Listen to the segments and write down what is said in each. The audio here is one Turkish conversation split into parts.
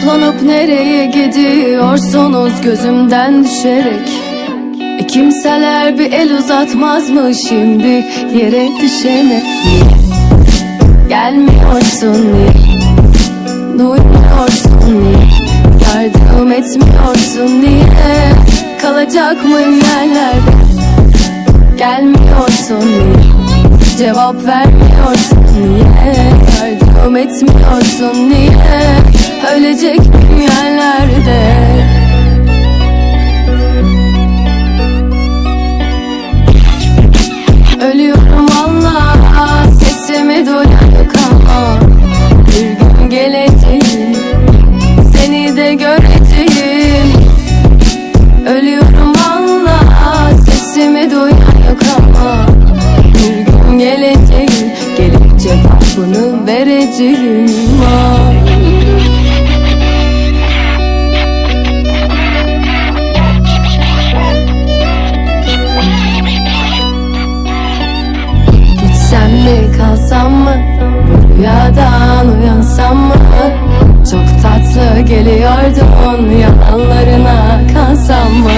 Toplanıp nereye gidiyorsunuz? Gözümden düşerek. E Kimseler bir el uzatmaz mı şimdi. Yere düşene. Gelmiyorsun niye Duymuyorsun niye Yardım etmiyorsun niye Kalacak mıyım yerlerde? Gelmiyorsun niye Cevap vermiyorsun niye Yardım etmiyorsun niye cevabını vereceğim ah. Gitsem mi kalsam mı? Bu rüyadan uyansam mı? Çok tatlı geliyordun Yalanlarına kalsam mı?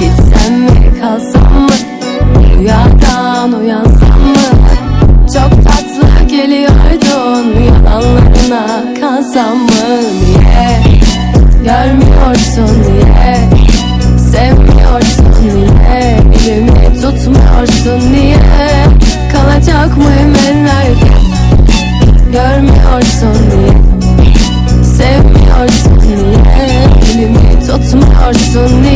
Gitsem mi kalsam mı? Rüyadan uyansam mı Çok tatlı geliyordun Yalanlarına. Kalsam mı Niye Görmüyorsun niye Sevmiyorsun niye Elimi tutmuyorsun niye Kalacak mıyım ellerde Görmüyorsun niye Sevmiyorsun niye Elimi tutmuyorsun niye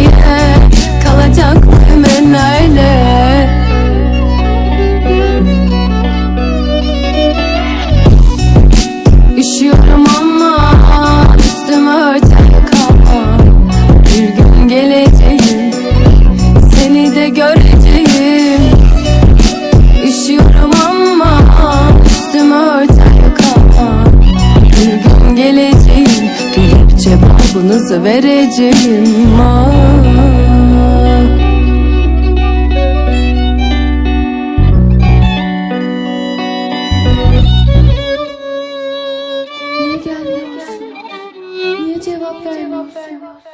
Canınızı vereceğim ah. cevap vermiyorsun?